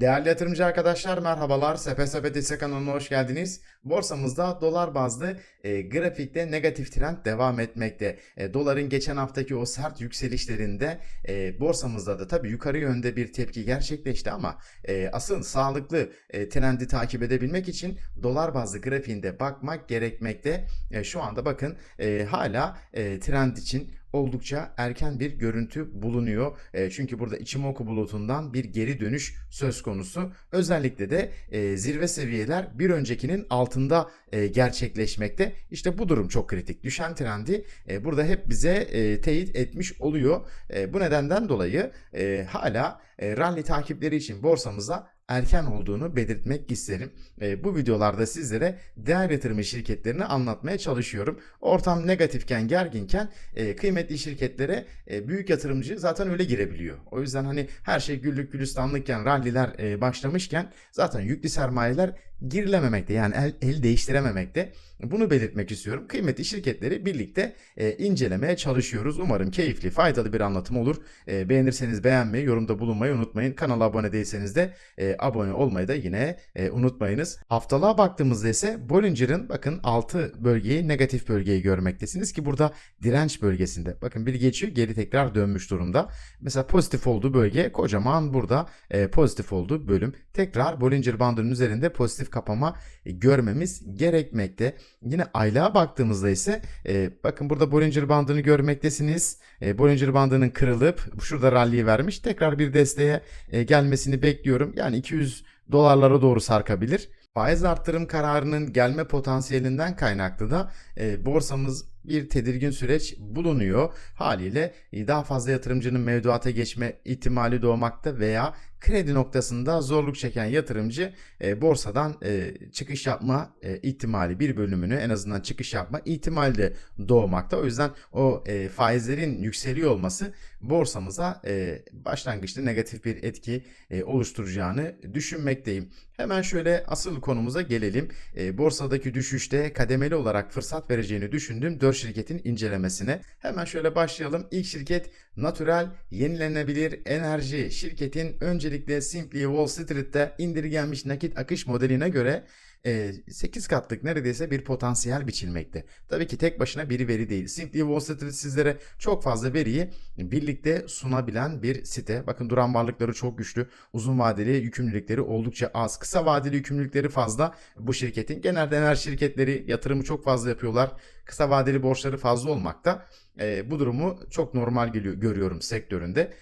Değerli yatırımcı arkadaşlar merhabalar. Sepe Sepe Dese kanalına hoş geldiniz. Borsamızda dolar bazlı e, grafikte negatif trend devam etmekte. E, doların geçen haftaki o sert yükselişlerinde e, borsamızda da tabii yukarı yönde bir tepki gerçekleşti ama e, asıl sağlıklı e, trendi takip edebilmek için dolar bazlı grafiğinde bakmak gerekmekte. E, şu anda bakın e, hala e, trend için oldukça erken bir görüntü bulunuyor. E, çünkü burada Ichimoku bulutundan bir geri dönüş söz konusu. Özellikle de e, zirve seviyeler bir öncekinin altında e, gerçekleşmekte. İşte bu durum çok kritik. Düşen trendi e, burada hep bize e, teyit etmiş oluyor. E, bu nedenden dolayı e, hala e, rally takipleri için borsamıza erken olduğunu belirtmek isterim. E, bu videolarda sizlere değer yatırımı şirketlerini anlatmaya çalışıyorum. Ortam negatifken, gerginken e, kıymetli şirketlere e, büyük yatırımcı zaten öyle girebiliyor. O yüzden hani her şey güllük gülistanlıkken, ralliler e, başlamışken zaten yüklü sermayeler girilememekte yani el, el değiştirememekte. Bunu belirtmek istiyorum. Kıymetli şirketleri birlikte e, incelemeye çalışıyoruz. Umarım keyifli, faydalı bir anlatım olur. E, beğenirseniz beğenmeyi, yorumda bulunmayı unutmayın. Kanala abone değilseniz de e, abone olmayı da yine e, unutmayınız. Haftalığa baktığımızda ise Bollinger'ın bakın 6 bölgeyi, negatif bölgeyi görmektesiniz ki burada direnç bölgesinde. Bakın bir geçiyor, geri tekrar dönmüş durumda. Mesela pozitif olduğu bölge kocaman burada e, pozitif olduğu bölüm. Tekrar Bollinger bandının üzerinde pozitif kapama e, görmemiz gerekmekte. Yine aylığa baktığımızda ise e, bakın burada Bollinger bandını görmektesiniz. E, Bollinger bandının kırılıp şurada rally'yi vermiş. Tekrar bir desteğe e, gelmesini bekliyorum. Yani 200 dolarlara doğru sarkabilir. Faiz arttırım kararının gelme potansiyelinden kaynaklı da e, borsamız bir tedirgin süreç bulunuyor. Haliyle e, daha fazla yatırımcının mevduata geçme ihtimali doğmakta veya kredi noktasında zorluk çeken yatırımcı e, borsadan e, çıkış yapma e, ihtimali bir bölümünü en azından çıkış yapma ihtimali de doğmakta. O yüzden o e, faizlerin yükseliyor olması borsamıza e, başlangıçta negatif bir etki e, oluşturacağını düşünmekteyim. Hemen şöyle asıl konumuza gelelim. E, borsadaki düşüşte kademeli olarak fırsat vereceğini düşündüğüm 4 şirketin incelemesine. Hemen şöyle başlayalım. İlk şirket Natural Yenilenebilir Enerji. Şirketin öncelikle Simply Wall Street'te indirgenmiş nakit akış modeline göre 8 katlık neredeyse bir potansiyel biçilmekte. Tabii ki tek başına bir veri değil. Simply Wall Street sizlere çok fazla veriyi birlikte sunabilen bir site. Bakın duran varlıkları çok güçlü. Uzun vadeli yükümlülükleri oldukça az. Kısa vadeli yükümlülükleri fazla bu şirketin. Genelde enerji şirketleri yatırımı çok fazla yapıyorlar. Kısa vadeli borçları fazla olmakta. bu durumu çok normal geliyor, görüyorum sektöründe.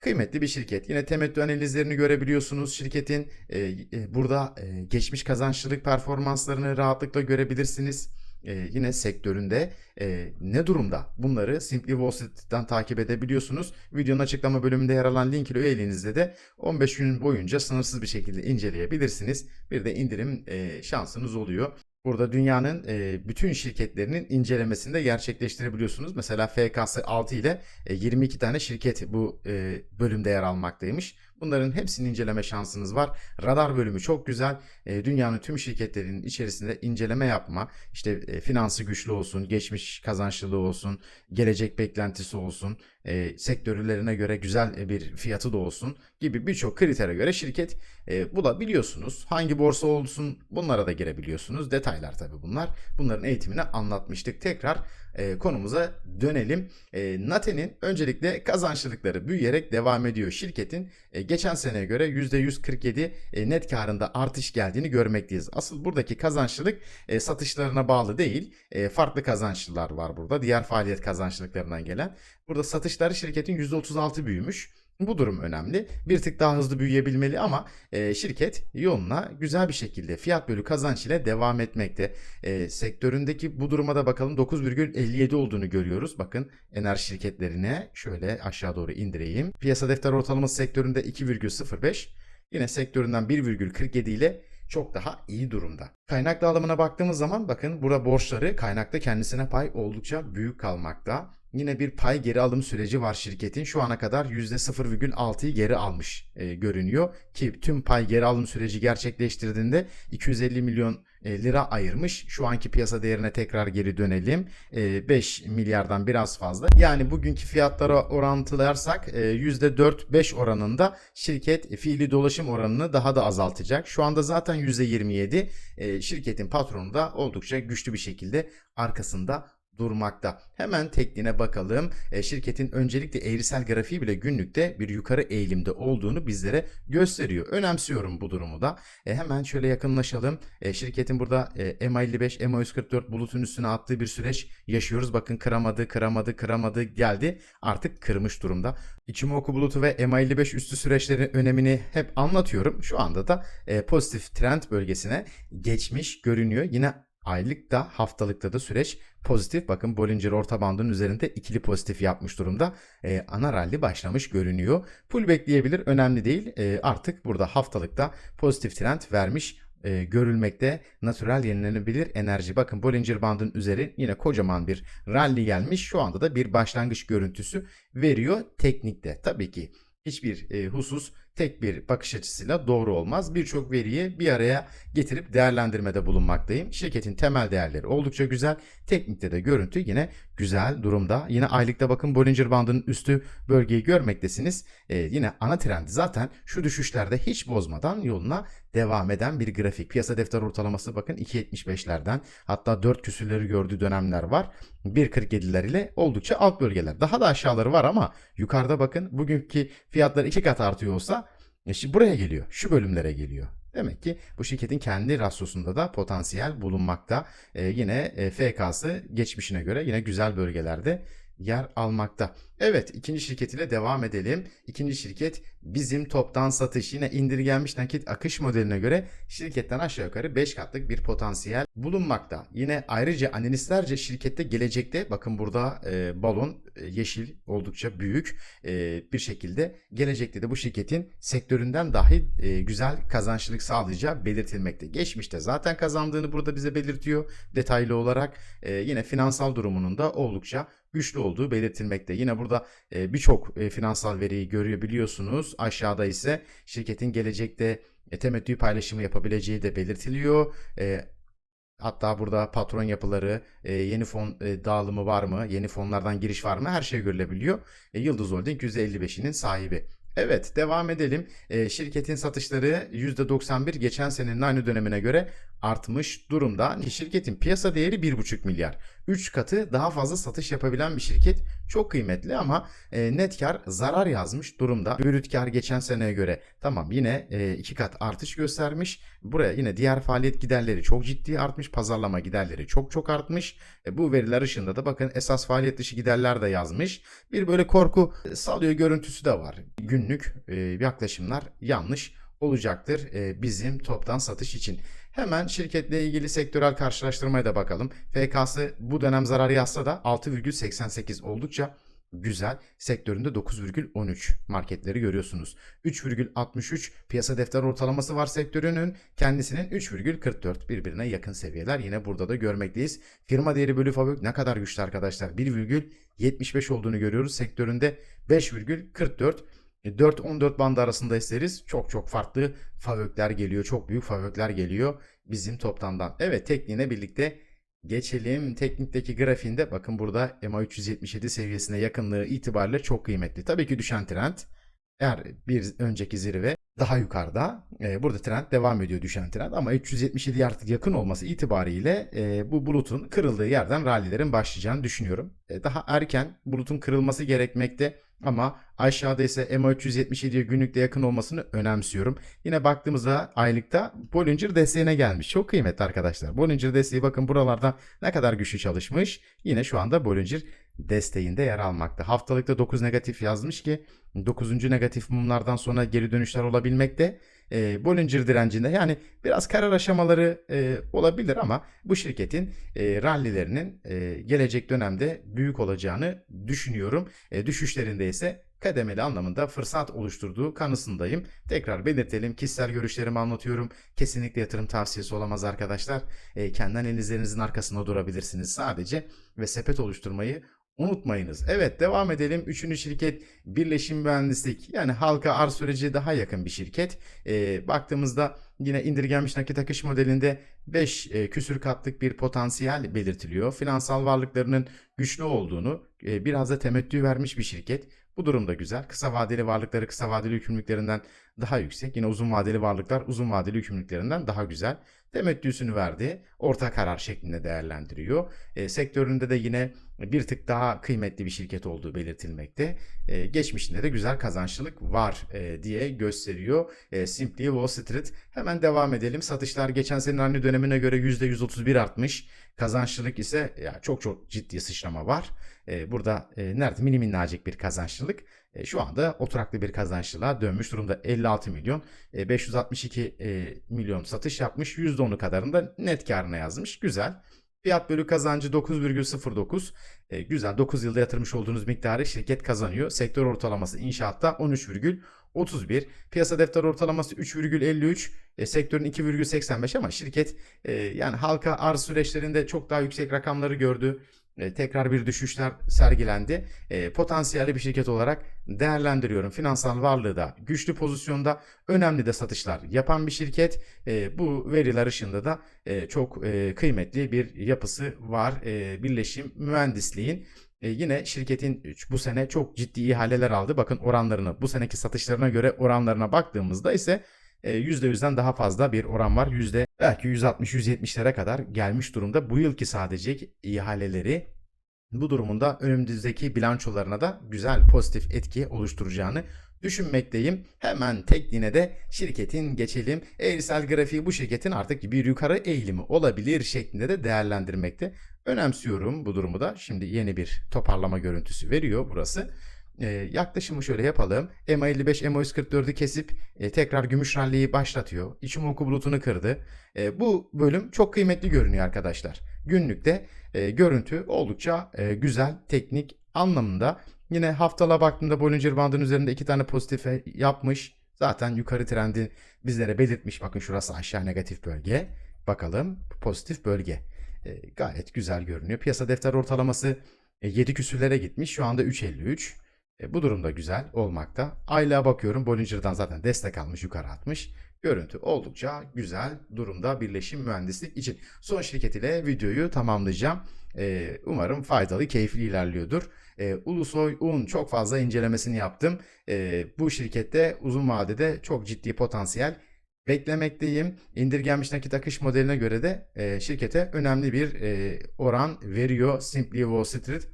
Kıymetli bir şirket. Yine temettü analizlerini görebiliyorsunuz. Şirketin e, e, burada e, geçmiş kazançlılık performanslarını rahatlıkla görebilirsiniz. E, yine sektöründe e, ne durumda? Bunları Simply Wall Street'ten takip edebiliyorsunuz. Videonun açıklama bölümünde yer alan link ile üyeliğinizde de 15 gün boyunca sınırsız bir şekilde inceleyebilirsiniz. Bir de indirim e, şansınız oluyor. Burada dünyanın e, bütün şirketlerinin incelemesini de gerçekleştirebiliyorsunuz. Mesela FKS 6 ile e, 22 tane şirket bu e, bölümde yer almaktaymış. Bunların hepsini inceleme şansınız var. Radar bölümü çok güzel. E, dünyanın tüm şirketlerinin içerisinde inceleme yapma, işte e, finansı güçlü olsun, geçmiş kazançlılığı olsun, gelecek beklentisi olsun, e, sektörlerine göre güzel bir fiyatı da olsun gibi birçok kritere göre şirket e, bulabiliyorsunuz. Hangi borsa olsun bunlara da girebiliyorsunuz. Detaylar tabii bunlar. Bunların eğitimini anlatmıştık. Tekrar e, konumuza dönelim. E, Nate'nin öncelikle kazançlılıkları büyüyerek devam ediyor. Şirketin e, geçen seneye göre %147 e, net karında artış geldiğini görmekteyiz. Asıl buradaki kazançlılık e, satışlarına bağlı değil. E, farklı kazançlılar var burada. Diğer faaliyet kazançlılıklarından gelen. Burada satışları şirketin %36 büyümüş. Bu durum önemli. Bir tık daha hızlı büyüyebilmeli ama e, şirket yoluna güzel bir şekilde fiyat bölü kazanç ile devam etmekte. E, sektöründeki bu duruma da bakalım 9,57 olduğunu görüyoruz. Bakın enerji şirketlerine şöyle aşağı doğru indireyim. Piyasa defter ortalaması sektöründe 2,05. Yine sektöründen 1,47 ile çok daha iyi durumda. Kaynak dağılımına baktığımız zaman bakın burada borçları kaynakta kendisine pay oldukça büyük kalmakta. Yine bir pay geri alım süreci var şirketin. Şu ana kadar %0,6'yı geri almış e, görünüyor. Ki tüm pay geri alım süreci gerçekleştirdiğinde 250 milyon e, lira ayırmış. Şu anki piyasa değerine tekrar geri dönelim. E, 5 milyardan biraz fazla. Yani bugünkü fiyatlara orantılarsak e, %4-5 oranında şirket fiili dolaşım oranını daha da azaltacak. Şu anda zaten %27 e, şirketin patronu da oldukça güçlü bir şekilde arkasında durmakta. Hemen tekniğine bakalım. E, şirketin öncelikle eğrisel grafiği bile günlükte bir yukarı eğilimde olduğunu bizlere gösteriyor. Önemsiyorum bu durumu da. E, hemen şöyle yakınlaşalım. E, şirketin burada e, MA55, MA144 bulutun üstüne attığı bir süreç yaşıyoruz. Bakın kıramadı, kıramadı, kıramadı geldi. Artık kırmış durumda. Ichimoku bulutu ve MA55 üstü süreçlerin önemini hep anlatıyorum. Şu anda da e, pozitif trend bölgesine geçmiş görünüyor. Yine aylıkta haftalıkta da süreç pozitif. Bakın Bollinger orta bandının üzerinde ikili pozitif yapmış durumda. Ee, ana rally başlamış görünüyor. Pull bekleyebilir önemli değil. Ee, artık burada haftalıkta pozitif trend vermiş e, görülmekte natural yenilenebilir enerji. Bakın Bollinger bandının üzeri yine kocaman bir rally gelmiş. Şu anda da bir başlangıç görüntüsü veriyor teknikte. Tabii ki hiçbir e, husus tek bir bakış açısıyla doğru olmaz. Birçok veriyi bir araya getirip değerlendirmede bulunmaktayım. Şirketin temel değerleri oldukça güzel. Teknikte de görüntü yine güzel durumda. Yine aylıkta bakın Bollinger bandının üstü bölgeyi görmektesiniz. Ee, yine ana trendi zaten şu düşüşlerde hiç bozmadan yoluna devam eden bir grafik. Piyasa defter ortalaması bakın 2.75'lerden hatta 4 küsürleri gördüğü dönemler var. 1.47'ler ile oldukça alt bölgeler. Daha da aşağıları var ama yukarıda bakın bugünkü fiyatlar iki kat artıyor olsa e şimdi buraya geliyor. Şu bölümlere geliyor. Demek ki bu şirketin kendi rasyosunda da potansiyel bulunmakta. Ee, yine e, FK'sı geçmişine göre yine güzel bölgelerde yer almakta. Evet ikinci şirket ile devam edelim. İkinci şirket bizim toptan satış yine indirgenmiş nakit akış modeline göre şirketten aşağı yukarı 5 katlık bir potansiyel bulunmakta. Yine ayrıca analistlerce şirkette gelecekte bakın burada e, balon e, yeşil oldukça büyük e, bir şekilde gelecekte de bu şirketin sektöründen dahi e, güzel kazançlılık sağlayacağı belirtilmekte. Geçmişte zaten kazandığını burada bize belirtiyor detaylı olarak. E, yine finansal durumunun da oldukça güçlü olduğu belirtilmekte. Yine burada e, birçok e, finansal veriyi görüyor biliyorsunuz. Aşağıda ise şirketin gelecekte e, temettü paylaşımı yapabileceği de belirtiliyor. E, Hatta burada patron yapıları, yeni fon dağılımı var mı, yeni fonlardan giriş var mı her şey görülebiliyor. Yıldız Holding %55'inin sahibi. Evet devam edelim. Şirketin satışları %91 geçen senenin aynı dönemine göre artmış durumda. Şirketin piyasa değeri 1,5 milyar. 3 katı daha fazla satış yapabilen bir şirket. Çok kıymetli ama e, net kar zarar yazmış durumda. Brüt kar geçen seneye göre tamam yine 2 kat artış göstermiş. Buraya yine diğer faaliyet giderleri çok ciddi artmış. Pazarlama giderleri çok çok artmış. E, bu veriler ışığında da bakın esas faaliyet dışı giderler de yazmış. Bir böyle korku salıyor görüntüsü de var. Günlük e, yaklaşımlar yanlış olacaktır e, bizim toptan satış için. Hemen şirketle ilgili sektörel karşılaştırmaya da bakalım. FK'sı bu dönem zarar yazsa da 6,88 oldukça güzel. Sektöründe 9,13 marketleri görüyorsunuz. 3,63 piyasa defter ortalaması var sektörünün. Kendisinin 3,44 birbirine yakın seviyeler. Yine burada da görmekteyiz. Firma değeri bölü fabrik ne kadar güçlü arkadaşlar. 1,75 olduğunu görüyoruz. Sektöründe 5,44 4-14 bandı arasında isteriz. Çok çok farklı favökler geliyor. Çok büyük favökler geliyor bizim toptandan. Evet tekniğine birlikte geçelim. Teknikteki grafiğinde bakın burada EMA 377 seviyesine yakınlığı itibariyle çok kıymetli. Tabii ki düşen trend. Eğer bir önceki zirve daha yukarıda. E, burada trend devam ediyor düşen trend ama 377 artık yakın olması itibariyle e, bu bulutun kırıldığı yerden rallilerin başlayacağını düşünüyorum. E, daha erken bulutun kırılması gerekmekte ama aşağıda ise MA 377'ye günlükte yakın olmasını önemsiyorum. Yine baktığımızda aylıkta Bollinger desteğine gelmiş. Çok kıymetli arkadaşlar. Bollinger desteği bakın buralarda ne kadar güçlü çalışmış. Yine şu anda Bollinger desteğinde yer almakta. Haftalıkta 9 negatif yazmış ki 9. negatif mumlardan sonra geri dönüşler olabilmekte. E, Bollinger direncinde yani biraz karar aşamaları e, olabilir ama bu şirketin e, rallilerinin e, gelecek dönemde büyük olacağını düşünüyorum. E, düşüşlerinde ise kademeli anlamında fırsat oluşturduğu kanısındayım. Tekrar belirtelim. Kişisel görüşlerimi anlatıyorum. Kesinlikle yatırım tavsiyesi olamaz arkadaşlar. E, kendi analizlerinizin arkasında durabilirsiniz sadece ve sepet oluşturmayı unutmayınız. Evet devam edelim. Üçüncü şirket Birleşim Mühendislik. Yani halka arz süreci daha yakın bir şirket. Ee, baktığımızda yine indirgenmiş nakit akış modelinde 5 küsür katlık bir potansiyel belirtiliyor. Finansal varlıklarının güçlü olduğunu e, biraz da temettü vermiş bir şirket. Bu durum da güzel. Kısa vadeli varlıkları kısa vadeli yükümlülüklerinden daha yüksek. Yine uzun vadeli varlıklar uzun vadeli yükümlülüklerinden daha güzel. Temettüsünü verdi. Orta karar şeklinde değerlendiriyor. E, sektöründe de yine bir tık daha kıymetli bir şirket olduğu belirtilmekte. E, geçmişinde de güzel kazançlılık var e, diye gösteriyor. E, Simply Wall Street. Hemen devam edelim. Satışlar geçen senenin aynı dönemine göre %131 artmış. Kazançlılık ise ya çok çok ciddi sıçrama var. E, burada e, nerede mini minnacık bir kazançlılık. E, şu anda oturaklı bir kazançlılığa dönmüş durumda 56 milyon. E, 562 e, milyon satış yapmış. %10'u kadarında net karına yazmış. Güzel. Fiyat bölü kazancı 9,09. E, güzel 9 yılda yatırmış olduğunuz miktarı şirket kazanıyor. Sektör ortalaması inşaatta 13,31. Piyasa defter ortalaması 3,53. E, sektörün 2,85 ama şirket e, yani halka arz süreçlerinde çok daha yüksek rakamları gördü. E, tekrar bir düşüşler sergilendi. E, potansiyelli bir şirket olarak değerlendiriyorum. Finansal varlığı da güçlü pozisyonda önemli de satışlar yapan bir şirket. E, bu veriler ışığında da e, çok kıymetli bir yapısı var. Birleşim mühendisliğin. E, yine şirketin bu sene çok ciddi ihaleler aldı. Bakın oranlarını bu seneki satışlarına göre oranlarına baktığımızda ise %100'den daha fazla bir oran var. Yüzde belki 160-170'lere kadar gelmiş durumda. Bu yılki sadece ihaleleri bu durumunda önümüzdeki bilançolarına da güzel pozitif etki oluşturacağını düşünmekteyim. Hemen tekniğine de şirketin geçelim. Eğrisel grafiği bu şirketin artık bir yukarı eğilimi olabilir şeklinde de değerlendirmekte. Önemsiyorum bu durumu da. Şimdi yeni bir toparlama görüntüsü veriyor burası e, yaklaşımı şöyle yapalım. MA55 MO144'ü kesip e, tekrar gümüş ralliyi başlatıyor. İçimoku bulutunu kırdı. E, bu bölüm çok kıymetli görünüyor arkadaşlar. Günlükte e, görüntü oldukça e, güzel teknik anlamında. Yine haftalığa baktığımda Bollinger Band'ın üzerinde iki tane pozitif yapmış. Zaten yukarı trendi bizlere belirtmiş. Bakın şurası aşağı negatif bölge. Bakalım pozitif bölge. E, gayet güzel görünüyor. Piyasa defter ortalaması e, 7 küsürlere gitmiş. Şu anda 3.53. E, bu durumda güzel olmakta. Aylığa bakıyorum. Bollinger'dan zaten destek almış yukarı atmış. Görüntü oldukça güzel durumda birleşim mühendislik için. Son şirket ile videoyu tamamlayacağım. E, umarım faydalı, keyifli ilerliyordur. E, Ulusoy Un çok fazla incelemesini yaptım. E, bu şirkette uzun vadede çok ciddi potansiyel beklemekteyim. İndirgenmiş nakit akış modeline göre de e, şirkete önemli bir e, oran veriyor. Simply Wall Street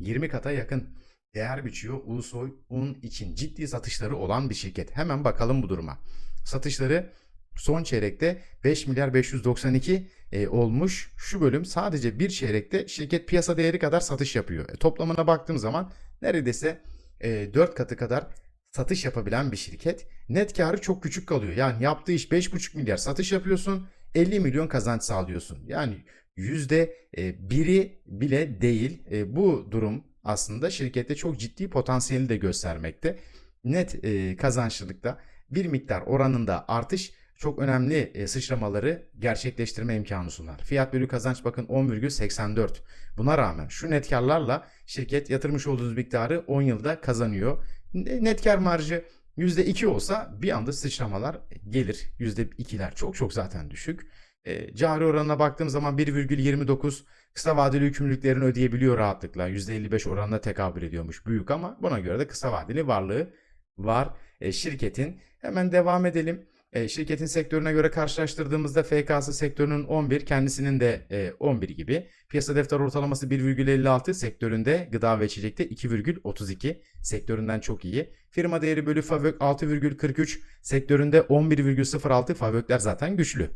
20 kata yakın değer biçiyor Ulusoy Un için ciddi satışları olan bir şirket. Hemen bakalım bu duruma. Satışları son çeyrekte 5 milyar 592 e, olmuş. Şu bölüm sadece bir çeyrekte şirket piyasa değeri kadar satış yapıyor. E, toplamına baktığım zaman neredeyse e, 4 katı kadar satış yapabilen bir şirket. Net karı çok küçük kalıyor. Yani yaptığı iş 5,5 milyar satış yapıyorsun. 50 milyon kazanç sağlıyorsun. Yani yüzde e, biri bile değil. E, bu durum aslında şirkette çok ciddi potansiyeli de göstermekte. Net e, kazançlılıkta bir miktar oranında artış çok önemli e, sıçramaları gerçekleştirme imkanı sunar. Fiyat bölü kazanç bakın 10,84. Buna rağmen şu net karlarla şirket yatırmış olduğunuz miktarı 10 yılda kazanıyor. Net kar marjı %2 olsa bir anda sıçramalar gelir. %2'ler çok çok zaten düşük. E, cari oranına baktığım zaman 1,29 kısa vadeli yükümlülüklerini ödeyebiliyor rahatlıkla. %55 oranına tekabül ediyormuş büyük ama buna göre de kısa vadeli varlığı var e, şirketin. Hemen devam edelim. E, şirketin sektörüne göre karşılaştırdığımızda FKS sektörünün 11, kendisinin de e, 11 gibi. Piyasa defter ortalaması 1,56, sektöründe gıda ve içecekte 2,32, sektöründen çok iyi. Firma değeri bölü FAVÖK 6,43, sektöründe 11,06, FAVÖK'ler zaten güçlü.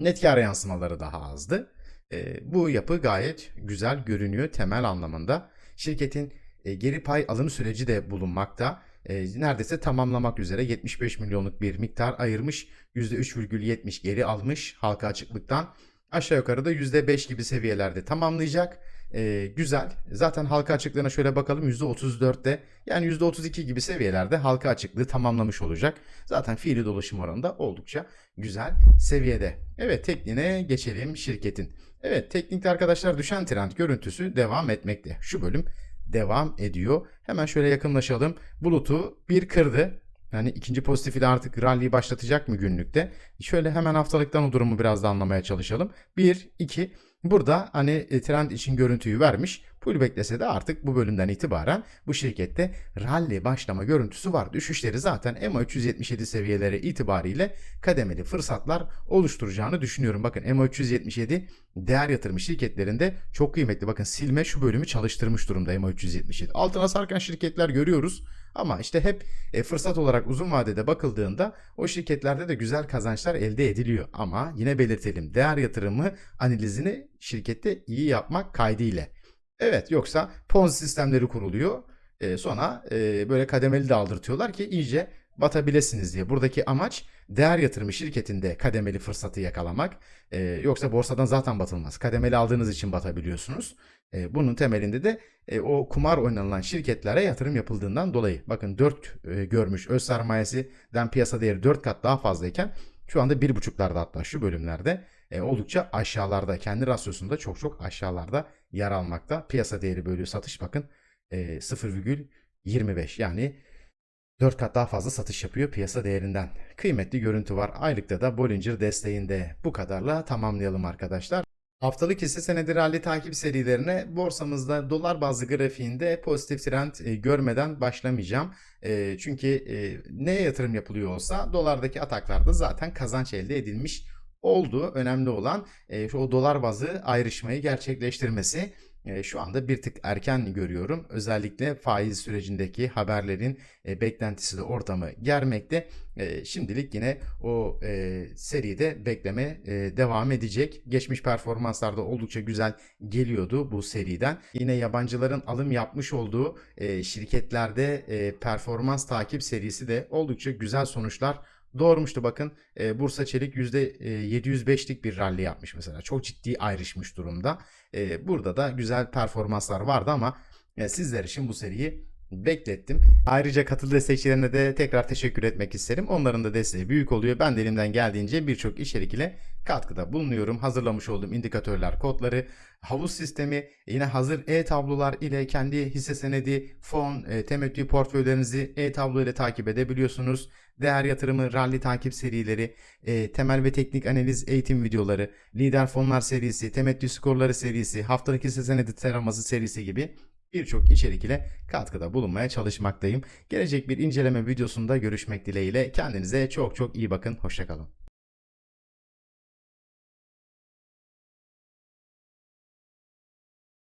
Net kar yansımaları daha azdı. E, bu yapı gayet güzel görünüyor temel anlamında. Şirketin e, geri pay alım süreci de bulunmakta. E, neredeyse tamamlamak üzere 75 milyonluk bir miktar ayırmış. %3,70 geri almış halka açıklıktan. Aşağı yukarı da %5 gibi seviyelerde tamamlayacak. E, güzel. Zaten halka açıklığına şöyle bakalım %34'te yani %32 gibi seviyelerde halka açıklığı tamamlamış olacak. Zaten fiili dolaşım oranı da oldukça güzel seviyede. Evet tekniğine geçelim şirketin. Evet teknikte arkadaşlar düşen trend görüntüsü devam etmekte. Şu bölüm devam ediyor. Hemen şöyle yakınlaşalım. Bulutu bir kırdı. Yani ikinci pozitif ile artık rally'yi başlatacak mı günlükte? Şöyle hemen haftalıktan o durumu biraz da anlamaya çalışalım. 1, 2. Burada hani e, trend için görüntüyü vermiş. Pull beklese de artık bu bölümden itibaren bu şirkette rally başlama görüntüsü var. Düşüşleri zaten EMA 377 seviyeleri itibariyle kademeli fırsatlar oluşturacağını düşünüyorum. Bakın EMA 377 değer yatırım şirketlerinde çok kıymetli. Bakın silme şu bölümü çalıştırmış durumda EMA 377. Altına sarkan şirketler görüyoruz. Ama işte hep e, fırsat olarak uzun vadede bakıldığında o şirketlerde de güzel kazançlar elde ediliyor. Ama yine belirtelim değer yatırımı analizini şirkette iyi yapmak kaydıyla. Evet yoksa Ponzi sistemleri kuruluyor. E, sonra e, böyle kademeli de ki iyice batabilirsiniz diye. Buradaki amaç değer yatırımı şirketinde kademeli fırsatı yakalamak. E, yoksa borsadan zaten batılmaz. Kademeli aldığınız için batabiliyorsunuz. E, bunun temelinde de e, o kumar oynanılan şirketlere yatırım yapıldığından dolayı. Bakın 4 e, görmüş öz sermayesinden piyasa değeri 4 kat daha fazlayken şu anda 1.5'larda hatta şu bölümlerde e, oldukça aşağılarda kendi rasyosunda çok çok aşağılarda yer almakta. Piyasa değeri bölü satış bakın e, 0,25 yani 4 kat daha fazla satış yapıyor piyasa değerinden. Kıymetli görüntü var. Aylıkta da Bollinger desteğinde. Bu kadarla tamamlayalım arkadaşlar. Haftalık hisse senedi rally takip serilerine borsamızda dolar bazlı grafiğinde pozitif trend e, görmeden başlamayacağım. E, çünkü e, neye yatırım yapılıyor olsa dolardaki ataklarda zaten kazanç elde edilmiş oldu. Önemli olan o dolar bazı ayrışmayı gerçekleştirmesi. E, şu anda bir tık erken görüyorum. Özellikle faiz sürecindeki haberlerin e, beklentisi de ortamı germekte. E, şimdilik yine o e, seride bekleme e, devam edecek. Geçmiş performanslarda oldukça güzel geliyordu bu seriden. Yine yabancıların alım yapmış olduğu şirketlerde performans takip serisi de oldukça güzel sonuçlar doğurmuştu. Bakın e, Bursa Çelik %705'lik bir rally yapmış mesela. Çok ciddi ayrışmış durumda. E, burada da güzel performanslar vardı ama e, sizler için bu seriyi beklettim. Ayrıca katıl destekçilerine de tekrar teşekkür etmek isterim. Onların da desteği büyük oluyor. Ben de elimden geldiğince birçok içerik ile katkıda bulunuyorum. Hazırlamış olduğum indikatörler, kodları, havuz sistemi, yine hazır e-tablolar ile kendi hisse senedi, fon, e, temettü portföylerinizi e-tablo ile takip edebiliyorsunuz. Değer yatırımı, rally takip serileri, e, temel ve teknik analiz eğitim videoları, lider fonlar serisi, temettü skorları serisi, haftalık hisse senedi taraması serisi gibi birçok içerik ile katkıda bulunmaya çalışmaktayım. Gelecek bir inceleme videosunda görüşmek dileğiyle. Kendinize çok çok iyi bakın. Hoşçakalın.